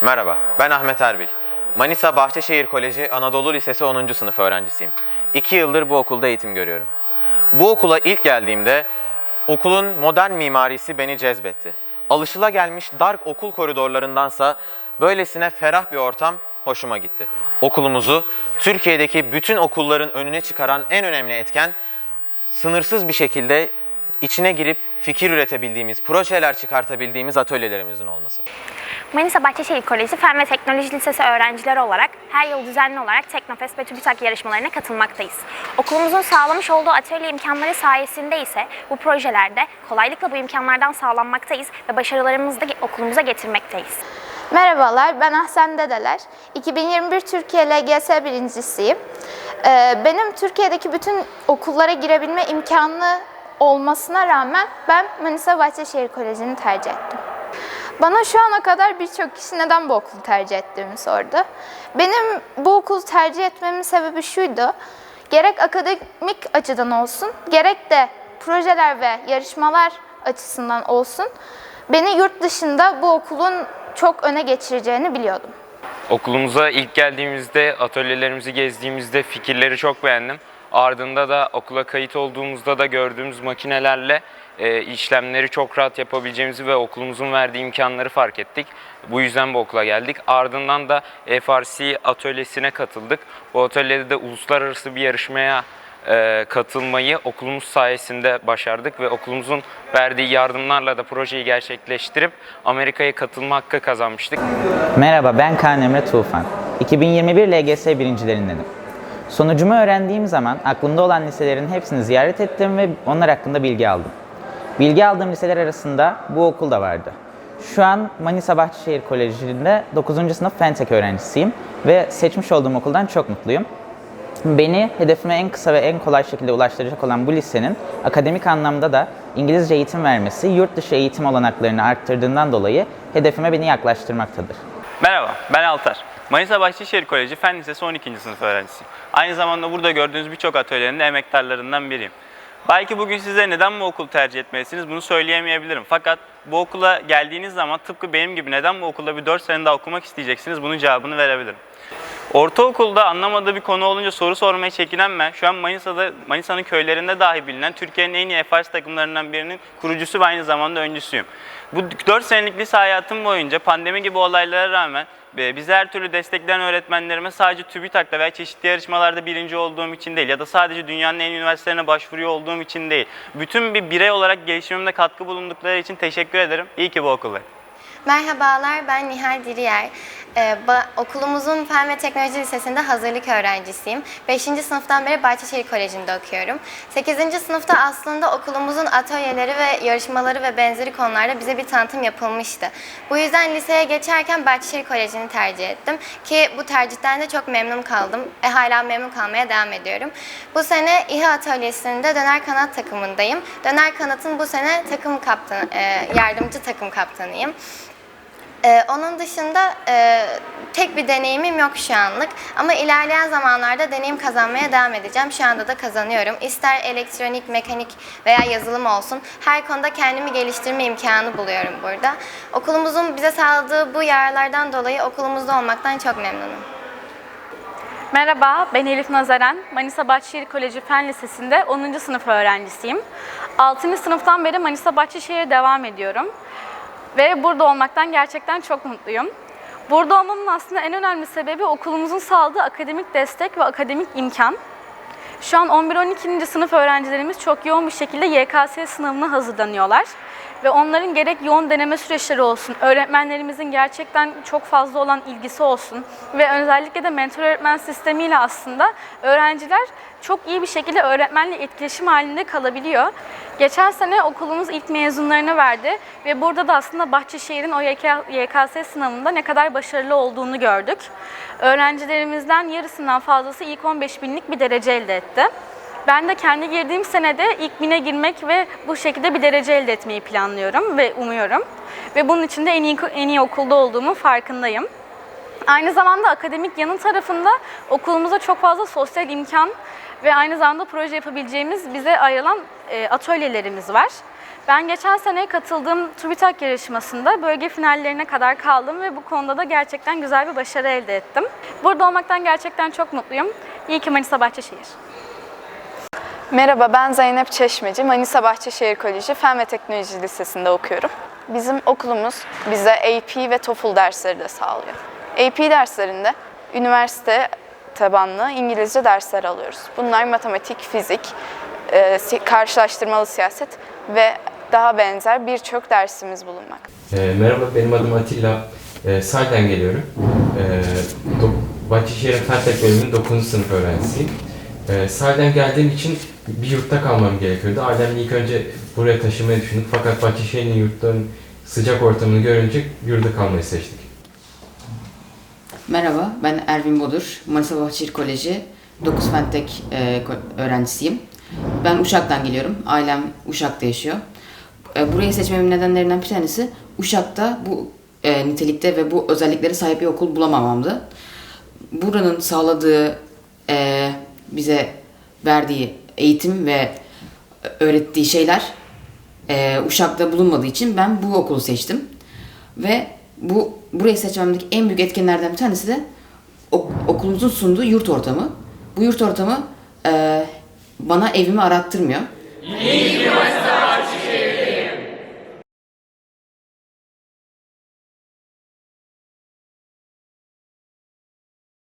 Merhaba, ben Ahmet Erbil. Manisa Bahçeşehir Koleji Anadolu Lisesi 10. sınıf öğrencisiyim. 2 yıldır bu okulda eğitim görüyorum. Bu okula ilk geldiğimde okulun modern mimarisi beni cezbetti. Alışılagelmiş dar okul koridorlarındansa böylesine ferah bir ortam hoşuma gitti. Okulumuzu Türkiye'deki bütün okulların önüne çıkaran en önemli etken sınırsız bir şekilde içine girip fikir üretebildiğimiz, projeler çıkartabildiğimiz atölyelerimizin olması. Manisa Bahçeşehir Koleji Fen ve Teknoloji Lisesi öğrencileri olarak her yıl düzenli olarak Teknofest ve TÜBİTAK yarışmalarına katılmaktayız. Okulumuzun sağlamış olduğu atölye imkanları sayesinde ise bu projelerde kolaylıkla bu imkanlardan sağlanmaktayız ve başarılarımızı da okulumuza getirmekteyiz. Merhabalar, ben Ahsen Dedeler. 2021 Türkiye LGS birincisiyim. Ee, Benim Türkiye'deki bütün okullara girebilme imkanı olmasına rağmen ben Manisa Bahçeşehir Koleji'ni tercih ettim. Bana şu ana kadar birçok kişi neden bu okulu tercih ettiğimi sordu. Benim bu okulu tercih etmemin sebebi şuydu. Gerek akademik açıdan olsun, gerek de projeler ve yarışmalar açısından olsun beni yurt dışında bu okulun çok öne geçireceğini biliyordum. Okulumuza ilk geldiğimizde, atölyelerimizi gezdiğimizde fikirleri çok beğendim. Ardında da okula kayıt olduğumuzda da gördüğümüz makinelerle e, işlemleri çok rahat yapabileceğimizi ve okulumuzun verdiği imkanları fark ettik. Bu yüzden bu okula geldik. Ardından da FRC atölyesine katıldık. Bu atölyede de uluslararası bir yarışmaya e, katılmayı okulumuz sayesinde başardık ve okulumuzun verdiği yardımlarla da projeyi gerçekleştirip Amerika'ya katılma hakkı kazanmıştık. Merhaba ben Kaan Emre Tufan. 2021 LGS birincilerindenim. Sonucumu öğrendiğim zaman aklımda olan liselerin hepsini ziyaret ettim ve onlar hakkında bilgi aldım. Bilgi aldığım liseler arasında bu okul da vardı. Şu an Manisa Bahçeşehir Koleji'nde 9. sınıf Fentek öğrencisiyim ve seçmiş olduğum okuldan çok mutluyum. Beni hedefime en kısa ve en kolay şekilde ulaştıracak olan bu lisenin akademik anlamda da İngilizce eğitim vermesi, yurt dışı eğitim olanaklarını arttırdığından dolayı hedefime beni yaklaştırmaktadır. Merhaba, ben Altar. Manisa Bahçeşehir Koleji Fen Lisesi 12. sınıf öğrencisiyim. Aynı zamanda burada gördüğünüz birçok atölyenin emektarlarından biriyim. Belki bugün size neden bu okulu tercih etmelisiniz bunu söyleyemeyebilirim. Fakat bu okula geldiğiniz zaman tıpkı benim gibi neden bu okulda bir 4 sene daha okumak isteyeceksiniz bunun cevabını verebilirim. Ortaokulda anlamadığı bir konu olunca soru sormaya çekinen ben şu an Manisa'da Manisa'nın köylerinde dahi bilinen Türkiye'nin en iyi FRS takımlarından birinin kurucusu ve aynı zamanda öncüsüyüm. Bu 4 senelik lise hayatım boyunca pandemi gibi olaylara rağmen e, bizi her türlü destekleyen öğretmenlerime sadece TÜBİTAK'ta veya çeşitli yarışmalarda birinci olduğum için değil ya da sadece dünyanın en üniversitelerine başvuruyor olduğum için değil. Bütün bir birey olarak gelişimimde katkı bulundukları için teşekkür ederim. İyi ki bu okuldayım. Merhabalar, ben Nihal Diriyer. Ee, okulumuzun Fen ve Teknoloji Lisesi'nde hazırlık öğrencisiyim. 5. sınıftan beri Bahçeşehir Koleji'nde okuyorum. 8. sınıfta aslında okulumuzun atölyeleri ve yarışmaları ve benzeri konularda bize bir tanıtım yapılmıştı. Bu yüzden liseye geçerken Bahçeşehir Koleji'ni tercih ettim. Ki bu tercihten de çok memnun kaldım. E, hala memnun kalmaya devam ediyorum. Bu sene İHA Atölyesi'nde döner kanat takımındayım. Döner kanatın bu sene takım kaptanı, e, yardımcı takım kaptanıyım. Ee, onun dışında e, tek bir deneyimim yok şu anlık ama ilerleyen zamanlarda deneyim kazanmaya devam edeceğim. Şu anda da kazanıyorum. İster elektronik, mekanik veya yazılım olsun her konuda kendimi geliştirme imkanı buluyorum burada. Okulumuzun bize sağladığı bu yararlardan dolayı okulumuzda olmaktan çok memnunum. Merhaba, ben Elif Nazaren. Manisa Bahçeşehir Koleji Fen Lisesi'nde 10. sınıf öğrencisiyim. 6. sınıftan beri Manisa Bahçeşehir'e devam ediyorum. Ve burada olmaktan gerçekten çok mutluyum. Burada olmamın aslında en önemli sebebi okulumuzun sağladığı akademik destek ve akademik imkan. Şu an 11-12. sınıf öğrencilerimiz çok yoğun bir şekilde YKS sınavına hazırlanıyorlar. Ve onların gerek yoğun deneme süreçleri olsun, öğretmenlerimizin gerçekten çok fazla olan ilgisi olsun ve özellikle de mentor öğretmen sistemiyle aslında öğrenciler çok iyi bir şekilde öğretmenle etkileşim halinde kalabiliyor. Geçen sene okulumuz ilk mezunlarını verdi ve burada da aslında Bahçeşehir'in o YK YKS sınavında ne kadar başarılı olduğunu gördük. Öğrencilerimizden yarısından fazlası ilk 15 binlik bir derece elde etti. Ben de kendi girdiğim senede ilk bine girmek ve bu şekilde bir derece elde etmeyi planlıyorum ve umuyorum. Ve bunun için de en iyi, en iyi okulda olduğumu farkındayım. Aynı zamanda akademik yanı tarafında okulumuzda çok fazla sosyal imkan ve aynı zamanda proje yapabileceğimiz bize ayrılan e, atölyelerimiz var. Ben geçen sene katıldığım TÜBİTAK yarışmasında bölge finallerine kadar kaldım ve bu konuda da gerçekten güzel bir başarı elde ettim. Burada olmaktan gerçekten çok mutluyum. İyi ki Manisa Bahçeşehir. Merhaba ben Zeynep Çeşmeci. Manisa Bahçeşehir Koleji Fen ve Teknoloji Lisesi'nde okuyorum. Bizim okulumuz bize AP ve TOEFL dersleri de sağlıyor. AP derslerinde üniversite tabanlı İngilizce dersler alıyoruz. Bunlar matematik, fizik, e, karşılaştırmalı siyaset ve daha benzer birçok dersimiz bulunmakta. E, merhaba, benim adım Atilla. E, Sal'den geliyorum. E, Bahçeşehir Fen Tek bölümünün 9. sınıf öğrencisiyim. E, geldiğim için bir yurtta kalmam gerekiyordu. Ailemle ilk önce buraya taşımayı düşündük fakat Bahçeşehir'in yurtların sıcak ortamını görünce yurda kalmayı seçtik. Merhaba, ben Ervin Bodur. Manisa Bahçeşehir Koleji 9 Fentek e, öğrencisiyim. Ben Uşak'tan geliyorum. Ailem Uşak'ta yaşıyor. E, burayı seçmemin nedenlerinden bir tanesi Uşak'ta bu e, nitelikte ve bu özelliklere sahip bir okul bulamamamdı. Buranın sağladığı, e, bize verdiği eğitim ve öğrettiği şeyler e, Uşak'ta bulunmadığı için ben bu okulu seçtim. Ve bu burayı seçmemdeki en büyük etkenlerden bir tanesi de ok- okulumuzun sunduğu yurt ortamı. Bu yurt ortamı e, bana evimi arattırmıyor.